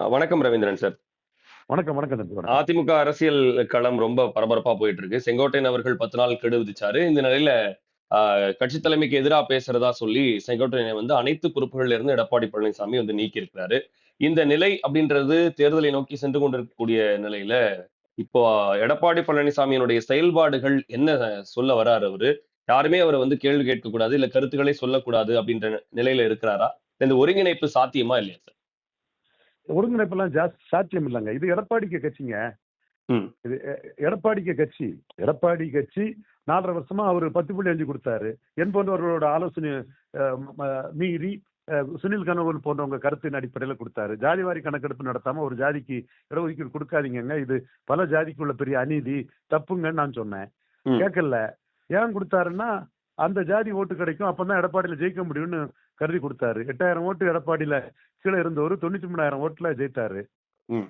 வணக்கம் ரவீந்திரன் சார். வணக்கம், வணக்கம். அதிமுக அரசியல் களம் ரொம்ப பரபரப்பா போயிட்டு இருக்கு. செங்கோட்டையன் அவர்கள் 10 நாள் கெடு விதிச்சாரு. இந்த நிலையில கட்சி தலைமைக்கு எதிரா பேசுறதா சொல்லி செங்கோட்டையனை வந்து அனைத்து பொறுப்புகள்ல இருந்து எடப்பாடி பழனிசாமி வந்து நீக்கி இருக்கிறாரு. இந்த நிலை அப்படின்றது தேர்தலை நோக்கி சென்று கொண்டிருக்கக்கூடிய நிலையில, இப்போ எடப்பாடி பழனிசாமியினுடைய செயல்பாடுகள் என்ன சொல்ல வராரு அவரு? யாருமே அவர வந்து கேள்வி கேட்கக்கூடாது, இல்ல கருத்துக்களே சொல்லக்கூடாது அப்படின்ற நிலையில இருக்கிறாரா? இந்த ஒருங்கிணைப்பு சாத்தியமா இல்லையா சார்? ஒருங்கிணைப்பெல்லாம் சாத்தியம் இல்லங்க. இது எடப்பாடிக்கு கட்சிங்க. இது எடப்பாடிக்கு கட்சி. எடப்பாடி கட்சி 4 1/2 வருஷமா அவரு 10.5 குடுத்தாரு. என் போன்றவர்களோட ஆலோசனை மீறி சுனில் கனகோலு போன்றவங்க கருத்தின் அடிப்படையில குடுத்தாரு. ஜாதிவாரி கணக்கெடுப்பு நடத்தாம ஒரு ஜாதிக்கு இடஒதுக்கீடு குடுக்காதீங்கங்க. இது பல ஜாதிக்கு உள்ள பெரிய அநீதி, தப்புங்கன்னு நான் சொன்னேன். கேட்கல. ஏன் குடுத்தாருன்னா, அந்த ஜாதி ஓட்டு கிடைக்கும். அப்பதான் எடப்பாடியில ஜெயிக்க முடியும்னு கருதி குடுத்தாரு. 8000 ஓட்டு எடப்பாடியில கீழ இருந்தவரு 93,000 ஓட்டுல ஜெயித்தாரு. ம்.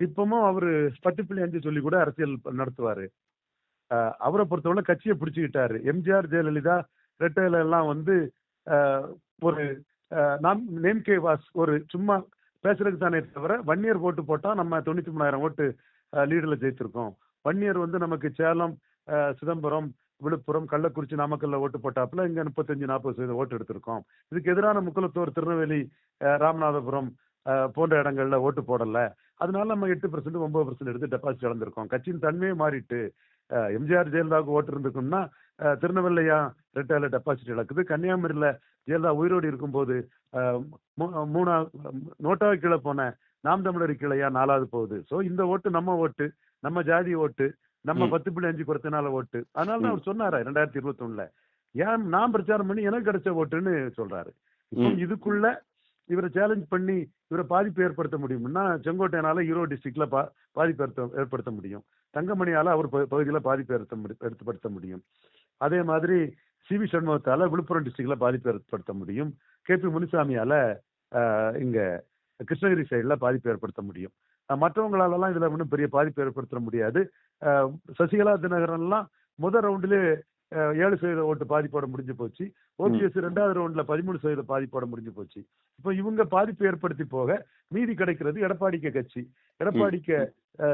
இப்பவும் அவரு 10.5 சொல்லி கூட அரசியல் நடத்துவாரு. அவர பொறுத்தவரை கட்சிய பிடிச்சுக்கிட்டாரு. எம்ஜிஆர், ஜெயலலிதா, ரெட்டையில எல்லாம் வந்து ஒரு நாம் நேம் கே வாஸ் ஒரு சும்மா பேசுறதுக்கு தானே தவிர, வன்னியர் ஓட்டு போட்டா நம்ம 93,000 ஓட்டு அ லீடுல ஜெயிச்சிருக்கோம். வன்னியர் வந்து நமக்கு சேலம், சிதம்பரம், விழுப்புரம், கள்ளக்குறிச்சி, நாமக்கல்ல ஓட்டு போட்டாப்புல இங்க 35, 40% ஓட்டு எடுத்திருக்கோம். இதுக்கு எதிரான முக்குளத்தூர், திருநெல்வேலி, ராமநாதபுரம் போன்ற இடங்கள்ல ஓட்டு போடல. அதனால நம்ம 8% 9% எடுத்து டெபாசிட் இழந்திருக்கோம். கட்சியின் தன்மையே மாறிட்டு. எம்ஜிஆர், ஜெயலலிதாவுக்கு ஓட்டு இருந்துக்கும்னா திருநெல்வேலியா ரெட்டையில டெபாசிட் இழக்குது? கன்னியாகுமரியில ஜெயலலிதா உயிரோடு இருக்கும்போது போது மூ மூணா நோட்டாவை கீழே போன நாம் தமிழர் கிளையா நாலாவது போகுது? சோ இந்த ஓட்டு நம்ம ஓட்டு, நம்ம ஜாதி ஓட்டு, நம்ம ம். 10.5 குறைச்சனால ஓட்டு. அதனால தான். அவர் சொன்னாரே 2021ல. ஏன் நான் பிரச்சாரம் பண்ணி எனக்கு கிடைச்ச ஓட்டுன்னு சொல்றாரு. இப்போ. இதுக்குள்ள இவர சேலஞ்ச் பண்ணி இவர பாதிப்பு ஏற்படுத்த முடியும்னா, செங்கோட்டையனால ஈரோடு டிஸ்ட்ரிக்ட்ல பா பாதிப்பு ஏற்ப ஏற்படுத்த முடியும். தங்கமணியால அவர் ப பகுதியில பாதிப்பு ஏற்படுத்த முடி ஏற்படுத்த முடியும். அதே மாதிரி சி.வி. சண்முகத்தால விழுப்புரம் டிஸ்ட்ரிக்ட்ல பாதிப்பு ஏற்படுத்த முடியும். கே.பி. முனுசாமியால அ இங்க கிருஷ்ணகிரி சைடுல பாதிப்பு ஏற்படுத்த முடியும். அ மற்றவங்களாலலாம் இதுல ஒண்ணும் பெரிய பாதிப்பு ஏற்படுத்த முடியாது. சசிகலா தினகரன்லாம் முதல் ரவுண்டிலே அ 7% ஓட்டு பாதிப்போட முடிஞ்சு போச்சு. ஓபிஎஸ் 2வது ரவுண்ட்ல 13% பாதிப்போட முடிஞ்சு போச்சு. இப்போ இவங்க பாதிப்பு ஏற்படுத்தி போக, மீதி கிடைக்கிறது எடப்பாடிக்கு கட்சி. எடப்பாடிக்கு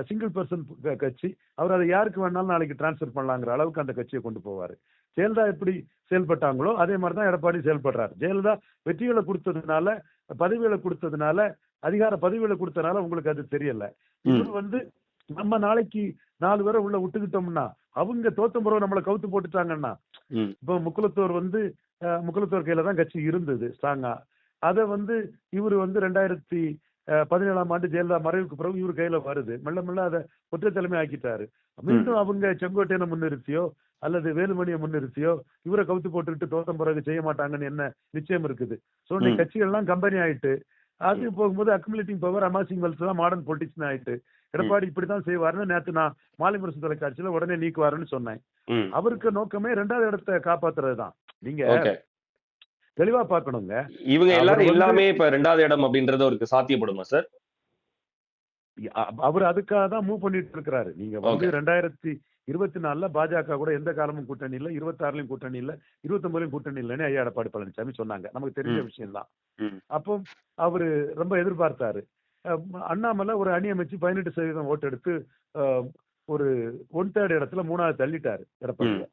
சிங்கிள் பெர்சன் கட்சி. அவர் அத யாருக்கு வேணாலும் நாளைக்கு டிரான்ஸ்ஃபர் பண்ணலாங்கிற அளவுக்கு அந்த கட்சிய கொண்டு போவாரு. ஜெயலலிதா எப்படி செயல்பட்டாங்களோ, அதே மாரி தான் எடப்பாடி செயல்படுறாரு. ஜெயலலிதா வெற்றிகள குடுத்ததுனால, பதவிகள குடுத்ததுனால, அதிகார பதவிகள குடுத்தனால உங்களுக்கு அது தெரியல. இவரு வந்து நம்ம நாளைக்கு 4 பேர உள்ள விட்டுக்கிட்டோம்னா, அவங்க தோத்த நம்மள கவுத்து போட்டுட்டாங்கன்னா. இப்போ முக்குளத்தூர் வந்து அ முக்குளத்தூர் கையில தான் கட்சி இருந்தது ஸ்ட்ராங்கா. அத வந்து இவரு வந்து 2017ஆம் ஆண்டு ஜெயலலிதா மறைவுக்கு பிறகு இவரு கையில வருது. மெல்ல மெல்ல அத ஒற்றை தலைமை ஆக்கிட்டாரு. மீண்டும் அவங்க செங்கோட்டையன முன்னிறுத்தியோ, அல்லது வேலுமணிய முன்னிறுத்தியோ, இவர கவுத்து போட்டுக்கிட்டு தோத்த பிறகு செய்ய மாட்டாங்கன்னு என்ன நிச்சயம் இருக்குது? சோ இன்னைக்கு ம். கட்சிகள்லாம் கம்பெனி ஆயிட்டு, அது. போகும்போது அக்குமுலேட்டிங் பவர், அமாசிங் வெல்த் தான் மாடர்ன் பொலிட்டிக்ஸ்னு ஆயிட்டு. எடப்பாடி இப்படித்தான் செய்வாருன்னு நேத்து நான் மாலை முரசு தொலைக்காட்சியில உடனே நீக்குவாருன்னு சொன்னேன். அவருக்கு நோக்கமே 2வது இடத்த காப்பாத்துறது தான். நீங்க. தெளிவா பார்க்கணுங்க. இவங்க எல்லாரும் எல்லாமே இப்ப 2வது இடம் அப்படின்றது அவருக்கு சாத்தியப்படுமா சார்? அவரு அதுக்காக தான் மூவ் பண்ணிட்டு இருக்கிறாரு. நீங்க வந்து ஓகே. 2024ல பாஜக கூட எந்த காலமும் கூட்டணி இல்ல, 26லயும் கூட்டணி இல்ல, 29லயும் கூட்டணி இல்லன்னு ஐயா எடப்பாடி பழனிசாமி சொன்னாங்க. நமக்கு தெரிஞ்ச. விஷயம் தான். அப்போ அவரு ரொம்ப எதிர்பார்த்தாரு. அண்ணாமலை ஒரு அணி அமைச்சு 18% ஓட்டு எடுத்து ஒரு 1/3 இடத்துல 3வது தள்ளிட்டாரு ம். எடப்பாடிய.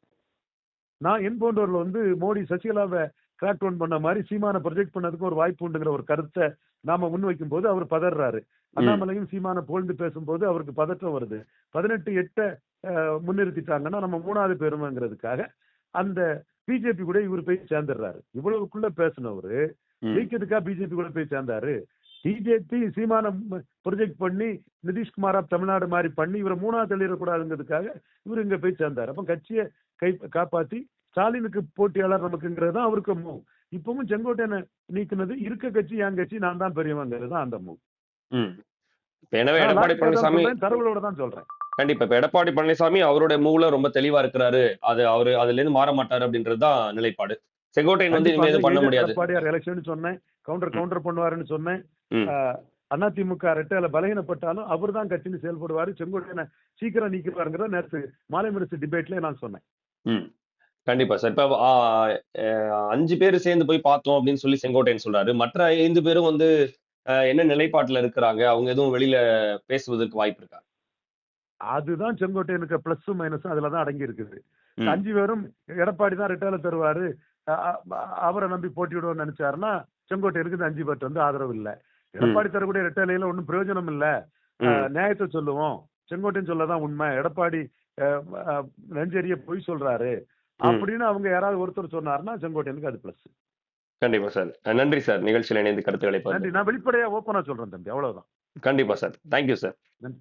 நான் என் போன்றவர்கள் வந்து மோடி சசிகலாவ கிராக் டவுன் பண்ண மாரி சீமான ப்ரொஜெக்ட் பண்ணதுக்கு ஒரு வாய்ப்பு உண்டுங்கிற ஒரு கருத்த நாம முன்வைக்கும்போது அவர் பதர்றாரு. ம். அண்ணாமலையும் சீமான புகழ்ந்து பேசும்போது அவருக்கு பதற்றம் வருது. 18 8 அ முன்னிறுத்திட்டாங்கன்னா நம்ம 3வது பெறுவோங்கிறதுக்காக, அந்த பிஜேபி கூட இவரு போய் சேர்ந்துடுறாரு. இவ்வளவுக்குள்ள பேசினவரு. ஜெயிக்கிறதுக்கா பிஜேபி கூட போய் சேர்ந்தாரு. பிஜேபி சீமான ம் ப்ரொஜெக்ட் பண்ணி நிதிஷ்குமாரா தமிழ்நாடு மாரி பண்ணி இவர 3வது தள்ளிறக்கூடாதுங்கிறதுக்காக இவரு இங்க போய் சேர்ந்தாரு. அப்ப கட்சிய கை காப்பாத்தி ஸ்டாலினுக்கு போட்டியாளர் நமக்குங்கிறது தான் அவருக்கு மூவ். இப்பவும் செங்கோட்டையன நீக்குனது இருக்க கட்சி என் கட்சி நான் தான் பெரியவங்கிறது தான் அந்த மூவ். எனவே எடப்பாடி பழனிசாமி. தரவுகளோட தான் சொல்றேன். கண்டிப்பா. இப்ப எடப்பாடி பழனிசாமி அவருடைய மூவ்ல ரொம்ப தெளிவா இருக்கிறாரு. அது அவரு அதிலிருந்து மாற மாட்டாரு அப்படின்றது தான் நிலைப்பாடு. செங்கோட்டையன் வந்து இனிமே பண்ண முடியாது. எடப்பாடியார் எலெக்ஷன்னு சொன்னேன். கவுண்டர். கவுண்டர் பண்ணுவாருன்னு சொன்னேன். அதிமுக ரெட்டையில பலகீனப்பட்டாலும் அவர் தான் கட்சின்னு செயல்படுவாரு. செங்கோட்டையன சீக்கிரம் நீக்கிருவாருங்கிறத நேத்து மாலை முரசு டிபேட்லயே நான் சொன்னேன். கண்டிப்பா சார். இப்ப ஆ அ 5 பேரு சேர்ந்து போய் பார்த்தோம் அப்படின்னு சொல்லி செங்கோட்டையன் சொல்றாரு. மற்ற 5 பேரும் வந்து என்ன நிலைப்பாட்டுல இருக்கிறாங்க அவங்க எதுவும் வெளியில பேசுவதற்கு வாய்ப்பு இருக்கா அதுதான் செங்கோட்டையனுக்கு பிளஸ் மைனஸும் அதுல தான் அடங்கி இருக்குது. அஞ்சு பேரும் எடப்பாடி தான் ரிட்டையில தருவாரு அவரை நம்பி போட்டியிடுவோம்னு நினைச்சாருன்னா செங்கோட்டையனுக்கு இந்த அஞ்சு பேர்ட்ட வந்து ஆதரவு இல்ல எடப்பாடி தரக்கூடிய ரெட்டையில ஒன்றும் பிரயோஜனம் இல்ல. நியாயத்தை சொல்லுவோம். செங்கோட்டையன் சொல்லதான் உண்மை. எடப்பாடி நெஞ்செறிய பொய் சொல்றாரு. அப்படின்னு அவங்க யாராவது ஒருத்தர் சொன்னாருன்னா செங்கோட்டையனுக்கு அது பிளஸ் கண்டிப்பா சார். நன்றி சார். நிகழ்ச்சியில் இணைந்து கருத்துக்களை நன்றி. நான் வெளிப்படையா ஓப்பனா சொல்றேன் தம்பி. அவ்வளவுதான். கண்டிப்பா சார். தேங்க்யூ சார் நன்றி.